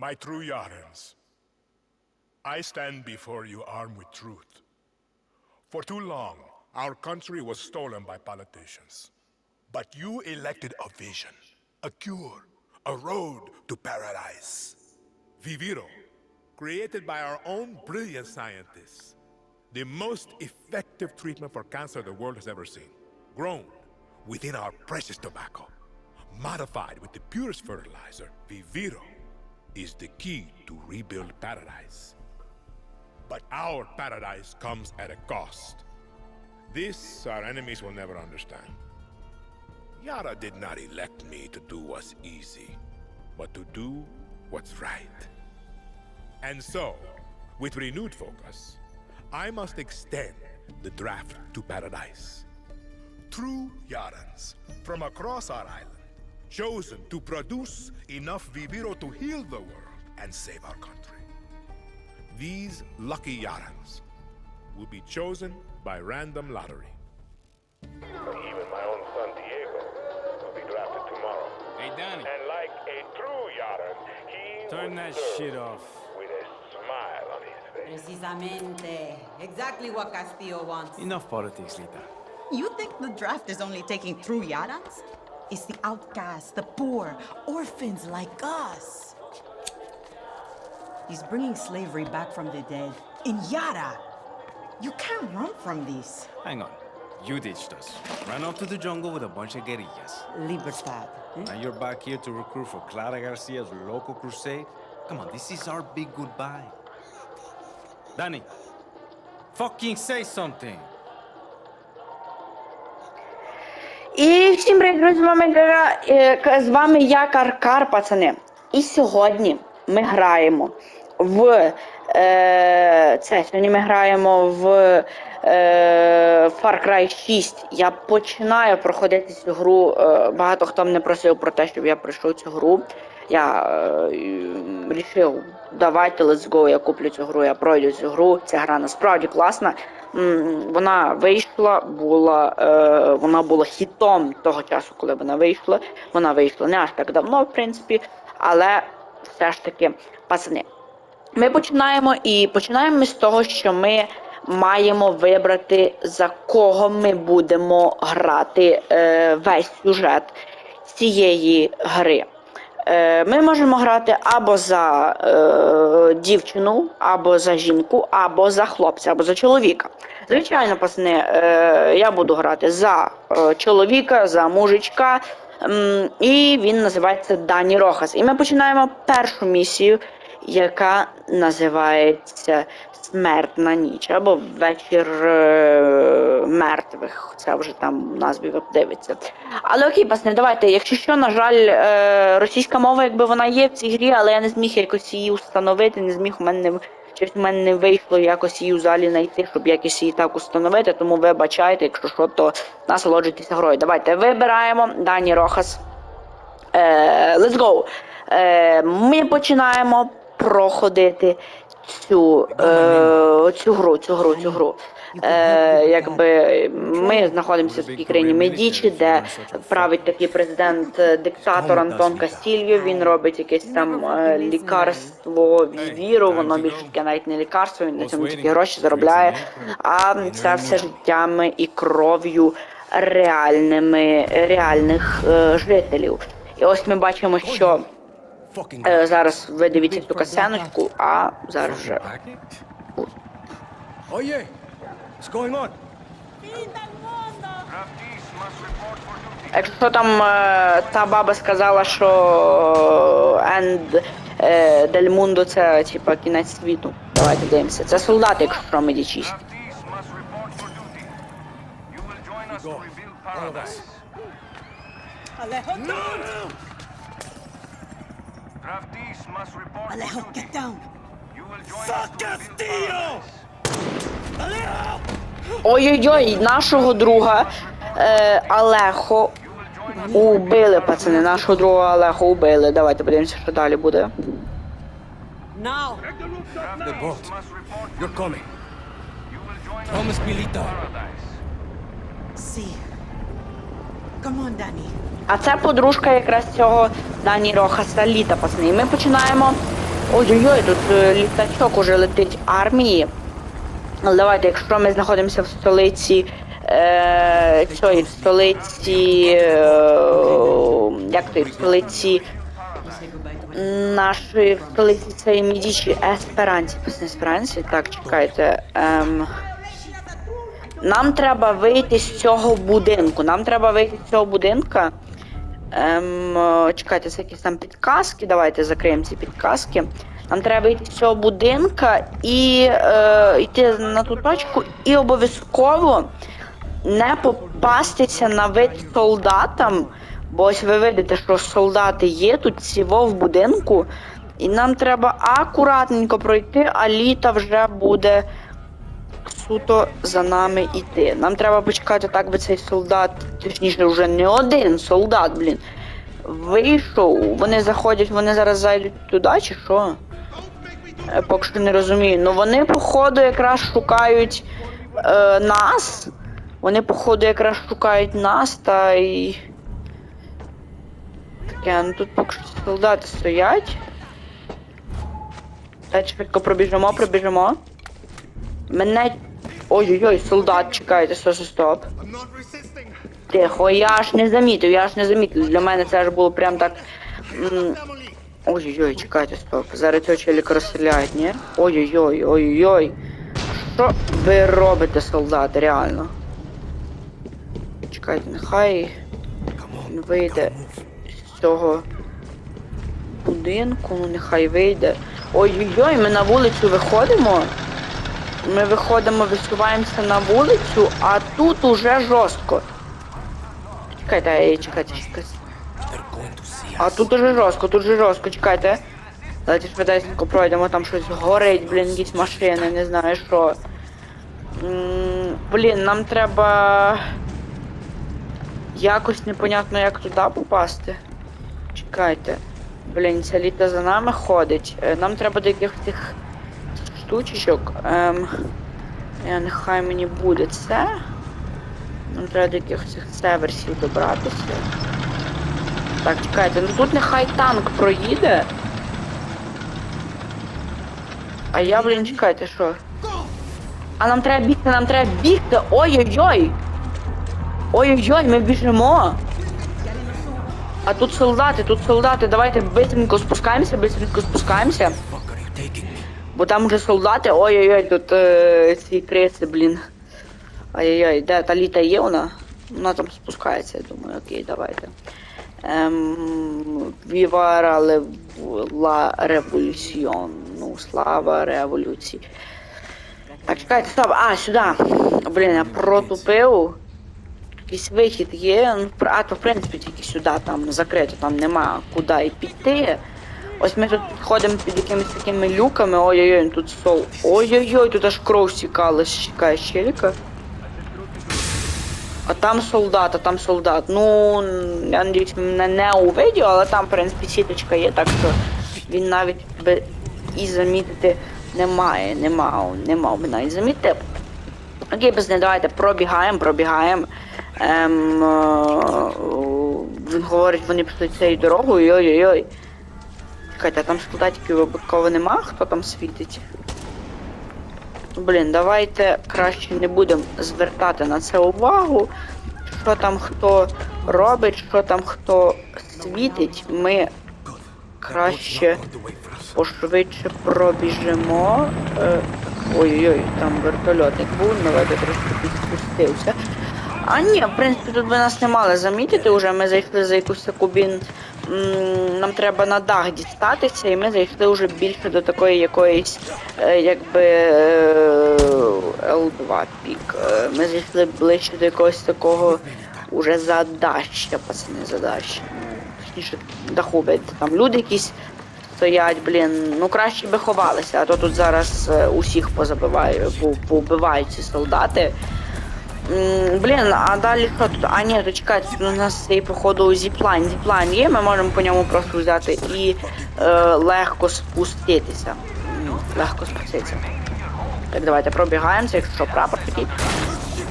My true Yarans, I stand before you armed with truth. For too long, our country was stolen by politicians. But you elected a vision, a cure, a road to paradise. Viviro, created by our own brilliant scientists. The most effective treatment for cancer the world has ever seen. Grown within our precious tobacco. Modified with the purest fertilizer, Viviro is the key to rebuild paradise. But our paradise comes at a cost. This our enemies will never understand. Yara did not elect me to do what's easy, but to do what's right. And so, with renewed focus, I must extend the draft to paradise. True Yarans from across our island, chosen to produce enough Viviro to heal the world and save our country. These lucky Yarans will be chosen by random lottery. Even my own son Diego will be drafted tomorrow. Hey, Danny, And like a true Yaran, he turn will that shit off. with a smile on his face. Precisamente. Exactly what Castillo wants. Enough politics, Lita. You think the draft is only taking true Yarans? It's the outcasts, the poor, orphans like us. He's bringing slavery back from the dead. In Yara! You can't run from this. Hang on. You ditched us. Ran off to the jungle with a bunch of guerrillas. Libertad. eh? Now you're back here to recruit for Clara Garcia's local crusade? Come on, this is our big goodbye. Danny, fucking say something. Всім привіт, з вами е, з вами я Каркар, пацани. І сьогодні ми граємо в е, це. Сьогодні ми граємо в е, Far Cry 6. Я починаю проходити цю гру. Е, багато хто мене просив про те, щоб я пройшов цю гру. Я е, рішив, давайте, let's go, я куплю цю гру, я пройду цю гру. Ця гра насправді класна. Вона вийшла, була, е, вона була хітом того часу, коли вона вийшла. Вона вийшла не аж так давно, в принципі, але все ж таки, пацани. Ми починаємо і починаємо з того, що ми маємо вибрати за кого ми будемо грати е, весь сюжет цієї гри. Е, Ми можемо грати або за е, дівчину, або за жінку, або за хлопця, або за чоловіка. Звичайно, пацани, е, я буду грати за е, чоловіка, за мужичка, е, і він називається Дані Рохас. І ми починаємо першу місію, яка називається Смертна ніч або вечір е, мертвих. Це вже там назві дивиться. Але окей, пасне, давайте. Якщо що, на жаль, е, російська мова, якби вона є в цій грі, але я не зміг якось її установити, не зміг у мене не- щось в мене не вийшло якось її в залі знайти, щоб якось її так установити. Тому вибачайте, якщо що, то насолоджуйтеся грою. Давайте вибираємо Дані Рохас. Е, let's go. Е, ми починаємо проходити цю, е, цю гру, цю гру, цю гру. Е, якби ми знаходимося в такій країні Медічі, де править такий президент е, диктатор Антон Кастільо. Він робить якесь там е, лікарство віру. Воно більше таке навіть не лікарство. Він на цьому тільки гроші заробляє. А це все життями і кров'ю реальними реальних е, жителів. І ось ми бачимо, що е, зараз ви дивіться цю касценочку, а зараз вже Oye, what's going on? Якщо там е, та баба сказала, що Енд е, Дель Мундо це типа кінець світу. Давайте дивимося. Це солдати, якщо must report for duty. You will join us to Go. rebuild All of paradise. us. Alejo, Draftees must report Alejo, for duty. get down! You will join us to rebuild paradise. Ой-ой-ой, нашого друга е, Алехо убили, пацани. Нашого друга Алехо убили. Давайте подивимося, що далі буде. Now. The boat. Must report for You're coming. You will join us Promise to me, rebuild Lita. paradise. See. А це подружка якраз цього Дані Рохаса Літа, пацани. Ми починаємо Ой-ой-ой, тут е, літачок уже летить армії. Але давайте, якщо ми знаходимося в столиці. Е, цієї столиці. Е, як то в столиці нашої в столиці цієї Мідічі Есперанці. Не Есперанці? Так, чекайте. Ем, нам треба вийти з цього будинку. Нам треба вийти з цього будинка. Ем, чекайте, це якісь там підказки. Давайте закриємо ці підказки. Нам треба вийти з цього будинка і е, йти на ту точку, і обов'язково не попастися на вид солдатам. Бо ось ви видите, що солдати є тут всього в будинку, і нам треба акуратненько пройти, а літа вже буде суто за нами йти. Нам треба почекати, так би цей солдат, точніше, вже не один солдат, блін. Вийшов, вони заходять, вони зараз зайдуть туди, чи що? Я поки що не розумію. Ну вони, походу, якраз шукають е, нас. Вони, походу, якраз шукають нас та й. Таке, ну тут поки що солдати стоять. Та швидко пробіжимо, пробіжимо. Мене. Ой-ой-ой, солдат, чекайте, стоп, стоп, стоп. Тихо, я ж не замітив, я ж не замітив. Для мене це ж було прям так. Ой-ой-ой, чекайте, стоп. Зараз цього челіка розстріляють, ні? Ой-ой-ой, ой-ой-ой. Що ви робите, солдати, реально? Чекайте, нехай він вийде з цього будинку, ну нехай вийде. Ой-ой-ой, ми на вулицю виходимо. Ми виходимо, висуваємося на вулицю, а тут уже жорстко. Чекайте, чекайте, чекайте. А тут уже жорстко, тут уже жорстко, чекайте. Давайте швидесенько пройдемо, там щось горить, блін, якісь машини, не знаю що. Блін, нам треба. Якось непонятно як туди попасти. Чекайте. Блін, ця літа за нами ходить. Е, Нам треба до якихось цих штучечок. Ем, нехай мені буде це. Нам треба до якихось северсів добратися. Так, чекайте, ну тут нехай танк проїде. А я, блін, чекайте, що? А нам треба бігти, нам треба бігти! Ой-ой-ой! Ой-ой-ой, ми біжимо! А тут солдати, тут солдати, давайте быстренько спускаємося, быстренько спускаємося. Бо там уже солдати, ой-ой-ой, тут е, ці креси, блін. Ай-яй-яй, де та літа є вона? Вона там спускається, я думаю, окей, давайте. Ем, Віва ла, революціон. Ну, слава революції. Так, чекайте, стоп, а, сюди. Блін, я протупив. Якийсь вихід є. Ну, а то в принципі тільки сюди там закрито, там нема куди і піти. Ось ми тут ходимо під якимись такими люками. Ой-ой-ой, тут сол. Ой-ой-ой, тут аж кров стікала з щеліка. А там солдат, а там солдат. Ну, я надіюсь, мене не у але там, в принципі, сіточка є, так що він навіть би і замітити не має, не мав, не мав би навіть замітити. Окей, без не давайте пробігаємо, пробігаємо. Ем, е, він говорить, вони пішли цією дорогою, ой-ой-ой. Чекайте, а там солдатиків випадково нема, хто там світить? Блін, давайте краще не будемо звертати на це увагу. Що там хто робить, що там хто світить, ми краще пошвидше пробіжимо. Е, Ой-ой-ой, там вертольотник був, давайте трошки підспустився. А ні, в принципі, тут би нас не мали замітити вже. Ми зайшли за якусь таку бін. Нам треба на дах дістатися, і ми зайшли вже більше до такої якоїсь, е, якби е, L2 пік. Е, Ми зайшли ближче до якогось такого уже задаща, пацани, задаща. Ну, Точніше, даху видите, там люди якісь стоять, блін, ну краще би ховалися, а то тут зараз усіх позабиваю, по- повбивають ці солдати. Блін, а далі що тут? А ні, то чекайте, у нас цей походу зіплайн. Зіплайн є, ми можемо по ньому просто взяти і е, легко спуститися. Легко спуститися. Так, давайте пробігаємося, якщо прапор такий.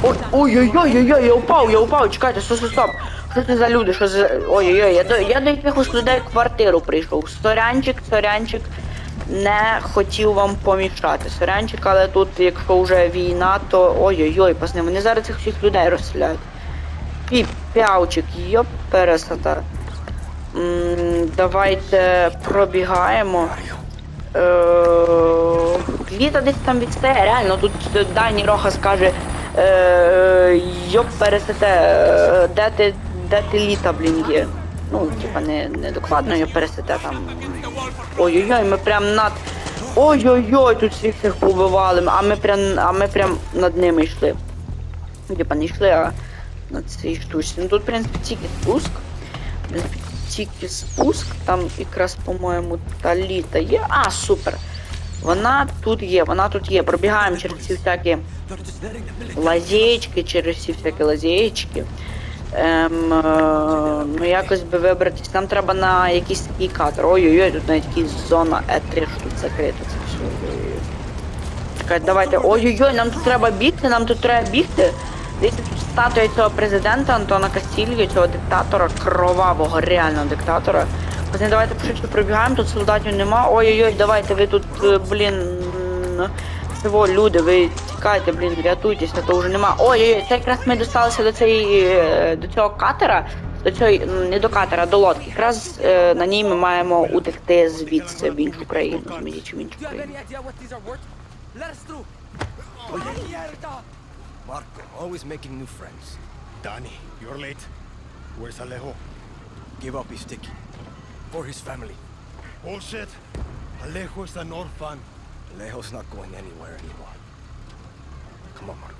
Ой, ой-ой-ой-ой, я упав, я упав, чекайте, стоп, стоп. Що це за люди? Що за. Ой-ой-ой, я до, я до якихось людей в квартиру прийшов. Сорянчик, сорянчик. Не хотів вам помішати. Сиренчик, але тут, якщо вже війна, то ой-ой-ой, пасни, вони зараз цих всіх людей розстріляють. Піпявчик, йоп пересата. Давайте пробігаємо. Е, Літа десь там відстає, реально, тут Дані Роха скаже, е, йоп пересете, е, де ти, де ти літа, блін, є. Ну, типа не, не докладно йоп пересете там. Ой-ой-ой, ми прям над. Ой-ой-ой, тут всіх цих побивали, а ми прям, а ми прям над ними йшли. Ну, Типа не йшли, а на цій штучці. Ну тут, в принципі, тільки спуск. В тільки спуск, там якраз, по-моєму, та літа є. А, супер. Вона тут є, вона тут є. Пробігаємо через ці всякі лазєчки, через ці всякі лазєчки. Ем, е, ну якось би вибратись. Нам треба на якийсь такий катер. Ой-ой-ой, тут навіть якась зона Е3 що тут закрита. Це все. Ой-ой-ой. Давайте. Ой-ой-ой, нам тут треба бігти, нам тут треба бігти. Дивіться, тут статуя цього президента Антона Кастільо, цього диктатора, кровавого, реального диктатора. Пацани, давайте пошвидше пробігаємо, тут солдатів нема. Ой-ой-ой, давайте, ви тут, е, блін, всього люди, ви тікайте, блін, рятуйтесь, а то вже нема. Ой-ой-ой, це якраз ми досталися до цієї, е, до цього катера, до м, не до катера, до лодки. Якраз е, на ній ми маємо утекти звідси в іншу країну, змініть в іншу країну. Marco, always making new friends. Danny, you're late. Where's Alejo? Give up his sticky. For his family. Bullshit. Alejo is an orphan. Alejo's not going anywhere anymore. Come on, Marco.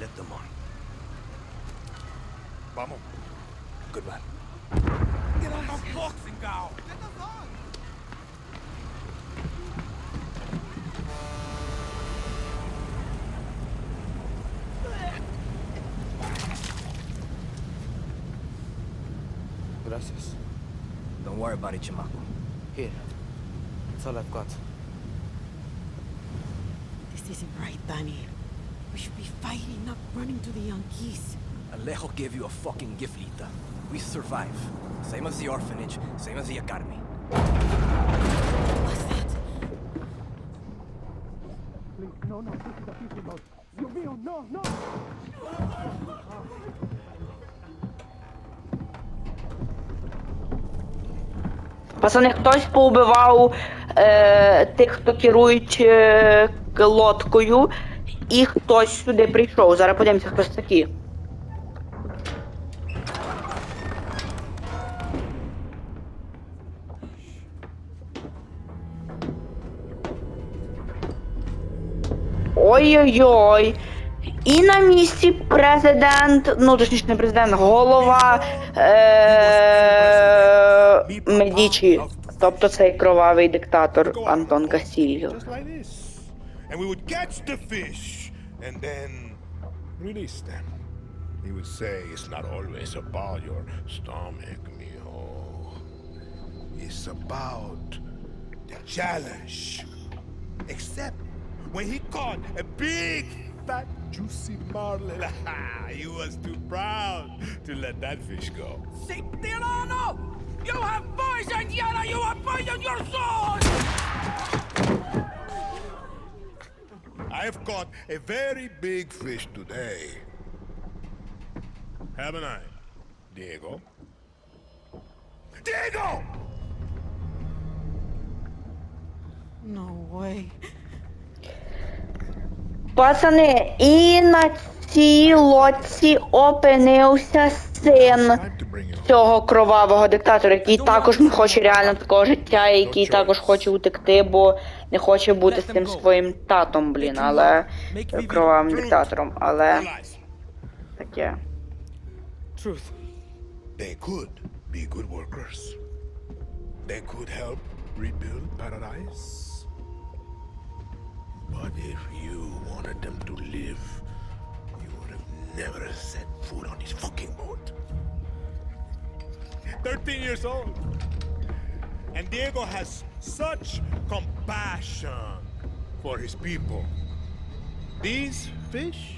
Let them on. Vamos. Good man. Get on the boxing gown. Gracias. Don't worry about it, Chamaco. Here. That's all I've got. This isn't right, Danny. We should be fighting, not running to the Yankees. Alejo gave you a fucking gift, Lita. We survive. Same as the orphanage, same as the academy. What's that? Пацани, хтось поубивав е, тих, хто керують е, к- лодкою, і хтось сюди прийшов. Зараз подивимося, хтось такі. Ой-ой-ой. І на місці президент, ну точніше не президент, голова е- Медічі. Тобто цей кровавий диктатор Антон Кастільо. And we would catch the fish and then release them. He would say it's not always about your stomach, mijo. It's about the challenge. Except when he caught a big, fat, juicy marlin, he was too proud to let that fish go. Tirano! You have poisoned Yara! You have poisoned your soul! I've caught a very big fish today. Haven't I, Diego? Diego! No way. Пацани, і на цій лодці опинився Цього кровавого диктатора, який також не хоче реально такого життя, і який також хоче утекти, бо не хоче бути з тим своїм татом, блін, але е, кровавим диктатором, але таке. They could be good workers. They could help rebuild paradise. But if you wanted them to live, you would have never set foot on this fucking boat. 13 years old. And Diego has such compassion for his people. These fish,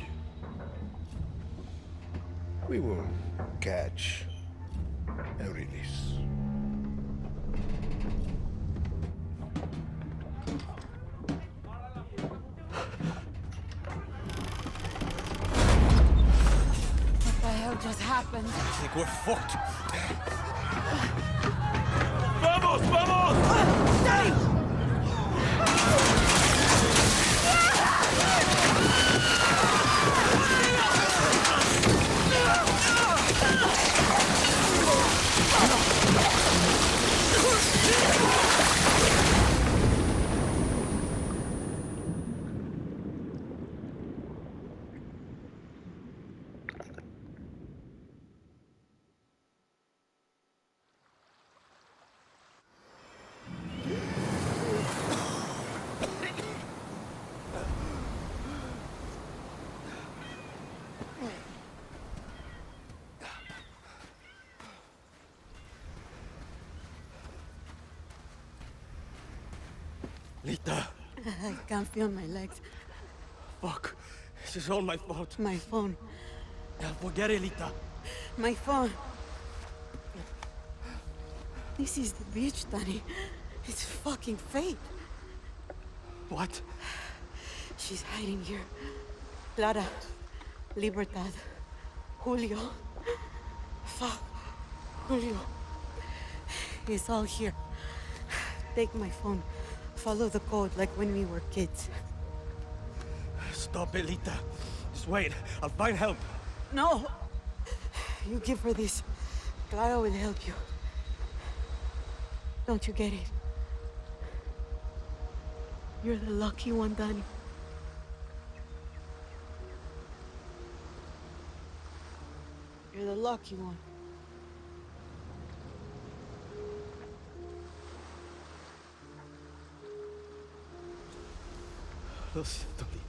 we will catch and release. What the hell just happened? I think we're fucked. Lita, I can't feel my legs. fuck. This is all my fault. My phone. Yeah, Forget it, Lita. My phone. This is the beach, Danny. It's fucking fate. What? She's hiding here. Clara, Libertad, Julio. Fuck, Julio. It's all here. Take my phone. Follow the code like when we were kids. Stop it, Lita. Just wait. I'll find help. No! You give her this. Clara will help you. Don't you get it? You're the lucky one, Danny. You're the lucky one. おっしゃる通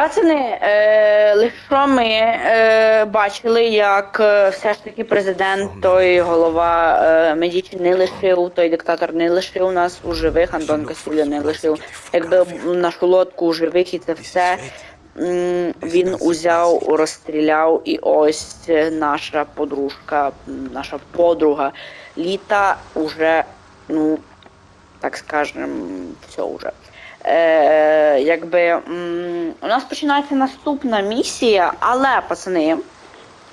Пацани, е, лише ми е, бачили, як е, все ж таки президент, той голова е, Медічі не лишив, той диктатор не лишив нас у живих, Антон Касіля не лишив. Якби нашу лодку у живих і це все. м, Він узяв, розстріляв, і ось наша подружка, наша подруга Літа уже, ну, так скажем, все вже. Е, якби у нас починається наступна місія, але пацани,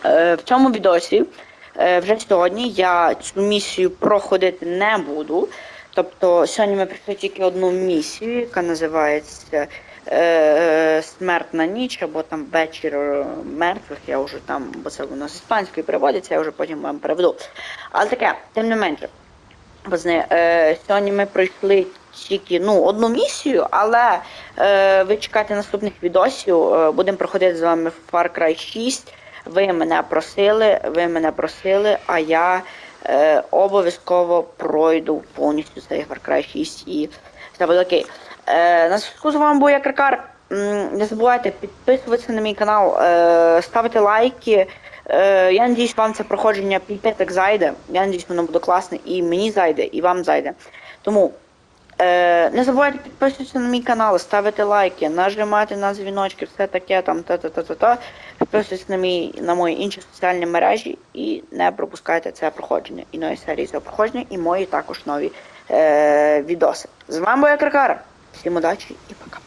е, в цьому відосі е, вже сьогодні я цю місію проходити не буду. Тобто сьогодні ми пройшли тільки одну місію, яка називається Смертна ніч або там вечір мертвих. Я вже там, бо це воно з іспанської переводиться, я вже потім вам переведу. Але таке, тим не менше. Пацани, е, сьогодні ми пройшли тільки ну, одну місію, але е, ви чекайте наступних відосів. Е, будемо проходити з вами Far Cry 6. Ви мене просили, ви мене просили, а я е, обов'язково пройду повністю цей Far Cry 6 і все буде окей. Е, на зв'язку з вами був я Кракар. Не забувайте підписуватися на мій канал, е, ставити лайки. Е, я надіюсь, вам це проходження піпеток зайде. Я надіюсь, воно буде класне і мені зайде, і вам зайде. Тому е, не забувайте підписуватися на мій канал, ставити лайки, нажимати на дзвіночки, все таке там та-та-та-та-та. Підписуйтесь на мій на мої інші соціальні мережі і не пропускайте це проходження і нові серії цього проходження, і мої також нові е, відоси. З вами був я Кракара. Всім удачі і пока.